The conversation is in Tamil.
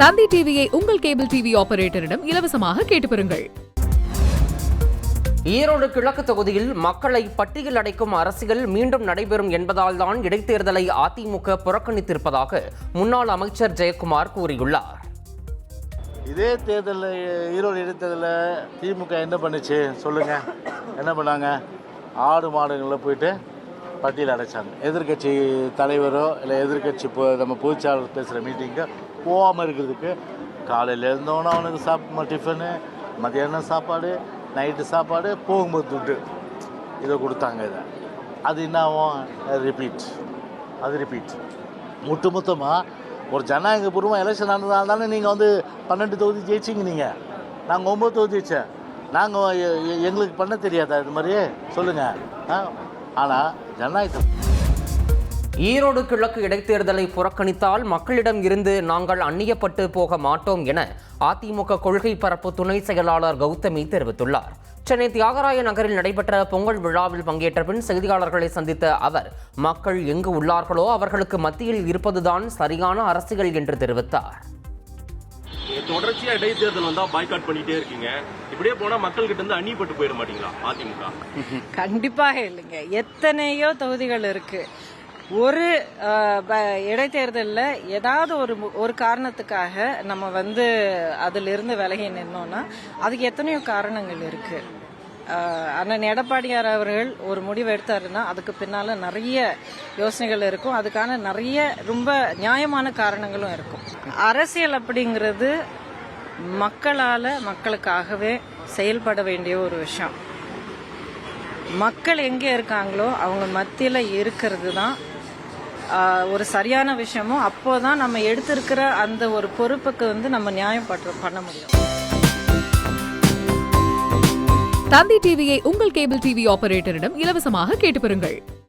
தந்தி டிவியை உங்கள் கேபிள் டிவி ஆபரேட்டரிடம் இலவசமாக கேட்டு பெறுங்கள். ஈரோடு கிழக்கு தொகுதியில் மக்களை பட்டியல் அடைக்கும் அரசியல் மீண்டும் நடைபெறும் என்பதால் தான் இடைத்தேர்தலை அதிமுக புறக்கணித்திருப்பதாக முன்னாள் அமைச்சர் ஜெயக்குமார் கூறியுள்ளார். இதே தேர்தலில் ஈரோடு இடைத்தேர்தலில் திமுக என்ன பண்ணுச்சு? சொல்லுங்க. என்ன பண்ணாங்க? ஆடு மாடுகளில் போயிட்டு பட்டியல் அடைச்சாங்க. எதிர்க்கட்சி தலைவரோ இல்லை எதிர்க்கட்சி இப்போ நம்ம பொதுச்சாளர் பேசுகிற மீட்டிங்க்கு போகாமல் இருக்கிறதுக்கு காலையில் இருந்தோன்னா அவனுக்கு சாப் டிஃபனு மத்தியானம் சாப்பாடு நைட்டு சாப்பாடு போகும்போது துட்டு. இதை கொடுத்தாங்க இதை. அது என்ன ஆகும்? ரிப்பீட் அது ரிப்பீட் ஒட்டு மொத்தமாக ஒரு ஜனநாயக பூர்வமாக எலெக்ஷன் நடந்ததால் தானே நீங்கள் வந்து பன்னெண்டு தொகுதி ஜெயிச்சிங்க நீங்கள் நாங்கள் ஒம்பது தொகுதி ஜெயிச்சேன். நாங்கள் எங்களுக்கு பண்ண தெரியாதா இது மாதிரியே சொல்லுங்கள் ஆ? ஆனால் ஜனநாயகத்தை ஈரோடு கிழக்கு இடைத்தேர்தலை புறக்கணித்தால் மக்களிடம் இருந்து நாங்கள் அந்நியப்பட்டு போக மாட்டோம் என அதிமுக கொள்கை பரப்பு துணை செயலாளர் கௌதமி தெரிவித்துள்ளார். சென்னை தியாகராய நகரில் நடைபெற்ற பொங்கல் விழாவில் பங்கேற்ற பின் செய்தியாளர்களை சந்தித்த அவர் மக்கள் எங்கு உள்ளார்களோ அவர்களுக்கு மத்தியில் இருப்பதுதான் சரியான அரசியல் என்று தெரிவித்தார். தொடர்ச்சியா இடைத்தேர்தல் வந்தா பாய்காட் பண்ணிட்டே இருக்கீங்க. இப்படியே போனா மக்கள் கிட்ட இருந்து அந்நியப்பட்டு போயிட மாட்டீங்களா அதிமுக? கண்டிப்பாக இல்லைங்க. எத்தனையோ தொகுதிகள் இருக்கு. ஒரு இடைத்தேர்தலில் ப- ஏதாவது ஒரு ஒரு காரணத்துக்காக நம்ம வந்து அதிலிருந்து விலகி நின்னோம்னா அதுக்கு எத்தனையோ காரணங்கள் இருக்கு. அண்ணன் எடப்பாடியார் அவர்கள் ஒரு முடிவு எடுத்தாருன்னா அதுக்கு பின்னால நிறைய யோசனைகள் இருக்கும். அதுக்கான நிறைய ரொம்ப நியாயமான காரணங்களும் இருக்கும். அரசியல் அப்படிங்கிறது மக்களால் மக்களுக்காகவே செயல்பட வேண்டிய ஒரு விஷயம். மக்கள் எங்கே இருக்காங்களோ அவங்க மத்தியில் இருக்கிறது தான் ஒரு சரியான விஷயமும் அப்போதான் நம்ம எடுத்திருக்கிற அந்த ஒரு பொறுப்புக்கு வந்து நம்ம நியாயம் பண்ண முடியும். தந்தி டிவியை உங்கள் கேபிள் டிவி ஆபரேட்டரிடம் இலவசமாக கேட்டு பெறுங்கள்.